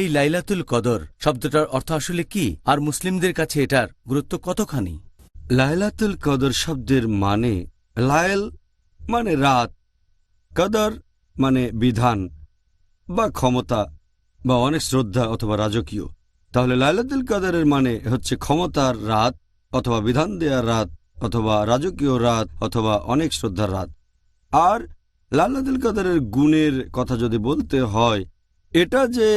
এই লাইলাতুল কদর শব্দটার অর্থ আসলে কি? আর মুসলিমদের কাছে এটার গুরুত্ব কতখানি? লায়লাতুল কদর শব্দের মানে লায়ল মানে রাত, কদর মানে বিধান বা ক্ষমতা বা অনেক শ্রদ্ধা অথবা রাজকীয়। তাহলে লায়লাতুল কদরের মানে হচ্ছে ক্ষমতার রাত অথবা বিধান দেওয়ার রাত অথবা রাজকীয় রাত অথবা অনেক শ্রদ্ধার রাত। আর লাল্লাতুল কদরের গুণের কথা যদি বলতে হয়, এটা যে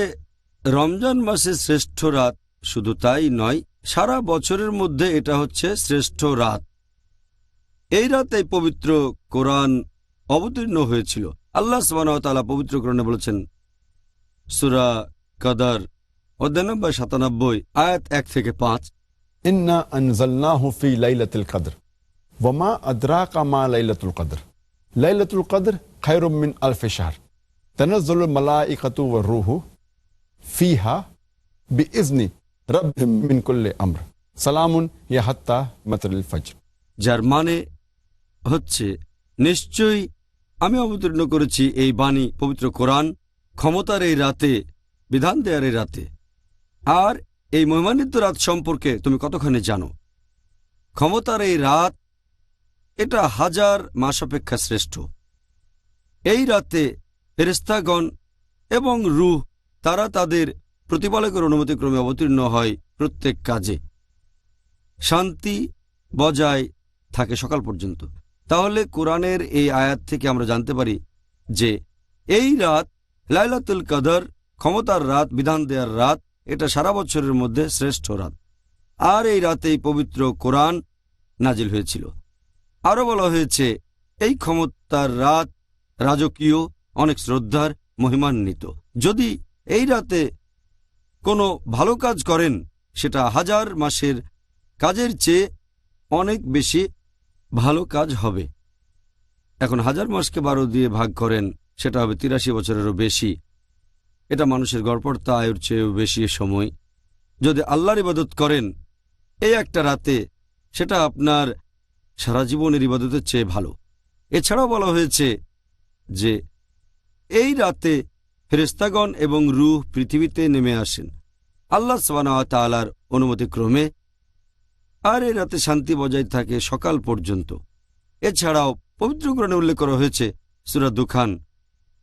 রমজান মাসে শ্রেষ্ঠ রাত শুধু তাই নয়, সারা বছরের মধ্যে এটা হচ্ছে শ্রেষ্ঠ রাত। এই রাতে পবিত্র কোরআন অবতীর্ণ হয়েছিল। আল্লাহ সালা পবিত্র কোরআনে বলেছেন, সুরা কাদার অধ্যানব্বই সাতানব্বই, আয়াত এক থেকে পাঁচ। ইন্না লাইলাতুল কামা লাইলাতুল লাইলাতুল রুহু যার মানে হচ্ছে, নিশ্চয়ই আমি অবতীর্ণ করেছি এই বাণী পবিত্র কোরআন ক্ষমতার এই রাতে, বিধান দেয়ার এই রাতে। আর এই মহিমান্বিত রাত সম্পর্কে তুমি কতখানি জানো? ক্ষমতার এই রাত, এটা হাজার মাস অপেক্ষা শ্রেষ্ঠ। এই রাতে ফেরিস্তাগণ এবং রুহ তারা তাদের প্রতিপালকের অনুমতিক্রমে অবতীর্ণ হয় প্রত্যেক কাজে। শান্তি বজায় থাকে সকাল পর্যন্ত। তাহলে কোরআনের এই আয়াত থেকে আমরা জানতে পারি যে, এই রাত লাইলাতুল কদর, ক্ষমতার রাত, বিধান দেয়ার রাত, এটা সারা বছরের মধ্যে শ্রেষ্ঠ রাত। আর এই রাতেই পবিত্র কোরআন নাজিল হয়েছিল। আরও বলা হয়েছে, এই ক্ষমতার রাত রাজকীয়, অনেক শ্রদ্ধার, মহিমান্বিত। যদি এই রাতে কোনো ভালো কাজ করেন সেটা হাজার মাসের কাজের চেয়ে অনেক বেশি ভালো কাজ হবে। এখন হাজার মাসকে বারো দিয়ে ভাগ করেন, সেটা হবে তিরাশি বছরেরও বেশি। এটা মানুষের গড়পড়তা আয়ুর চেয়েও বেশি সময়। যদি আল্লাহর ইবাদত করেন, এই একটা রাতে সেটা আপনার সারা জীবনের ইবাদতের চেয়ে ভালো। এছাড়াও বলা হয়েছে যে, এই রাতে ফেরেস্তাগণ এবং রুহ পৃথিবীতে নেমে আসেন। আল্লাহ সবানা অনুমতি ক্রমে আর এ রাতে শান্তি বজায় থাকে সকাল পর্যন্ত। এছাড়াও পবিত্র কোরআনে উল্লেখ করা হয়েছে সুরা দুখান,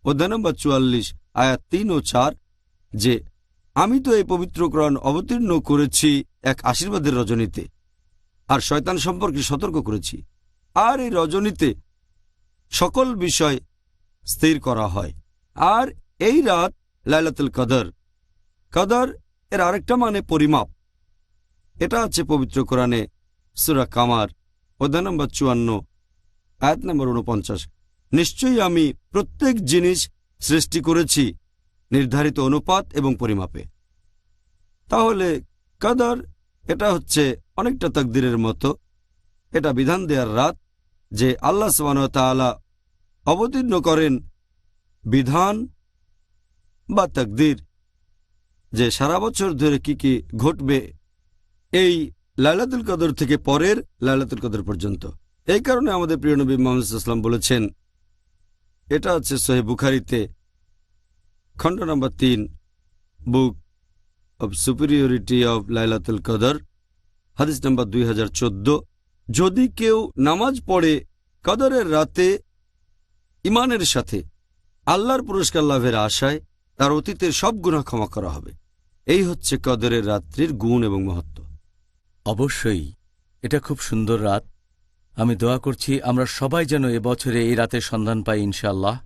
অধ্যায় নম্বর চুয়াল্লিশ, আয়াত তিন ও চার, যে, আমি তো এই পবিত্র কোরআন অবতীর্ণ করেছি এক আশীর্বাদের রজনীতে, আর শয়তান সম্পর্কে সতর্ক করেছি। আর এই রজনীতে সকল বিষয় স্থির করা হয়। আর এই রাত লাইলাতুল কদর কদর এর আরেকটা মানে পরিমাপ। এটা আছে পবিত্র কোরআনে সুরা কামার, অধ্যায় নম্বর চুয়ান্ন, আয়াত নম্বর উনপঞ্চাশ নিশ্চয়ই আমি প্রত্যেক জিনিস সৃষ্টি করেছি নির্ধারিত অনুপাত এবং পরিমাপে। তাহলে কদর এটা হচ্ছে অনেকটা তকদিরের মতো। এটা বিধান দেওয়ার রাত যে আল্লাহ তাআলা অবতীর্ণ করেন বিধান বা তকদির, যে সারা বছর ধরে কি কি ঘটবে এই লাইলাতুল কদর থেকে পরের লাইলাতুল কদর পর্যন্ত। এই কারণে আমাদের প্রিয় নবী মোহাম্মদ ইসলাম বলেছেন, এটা আছে সোহে বুখারিতে, খণ্ড নম্বর তিন, বুক অব সুপিরিয়রিটি অব লাইলাতুল কদর, হাদিস নম্বর দুই হাজার চোদ্দ। যদি কেউ নামাজ পড়ে কদরের রাতে ইমানের সাথে, আল্লাহর পুরস্কার লাভের আশায় তার অতীতের সব গুণা ক্ষমা করা হবে। এই হচ্ছে কদরের রাত্রির গুণ এবং মহত্ব। অবশ্যই, এটা খুব সুন্দর রাত। আমি দোয়া করছি, আমরা সবাই যেন এবছরে এই রাতের সন্ধান পাই ইনশাআল্লাহ।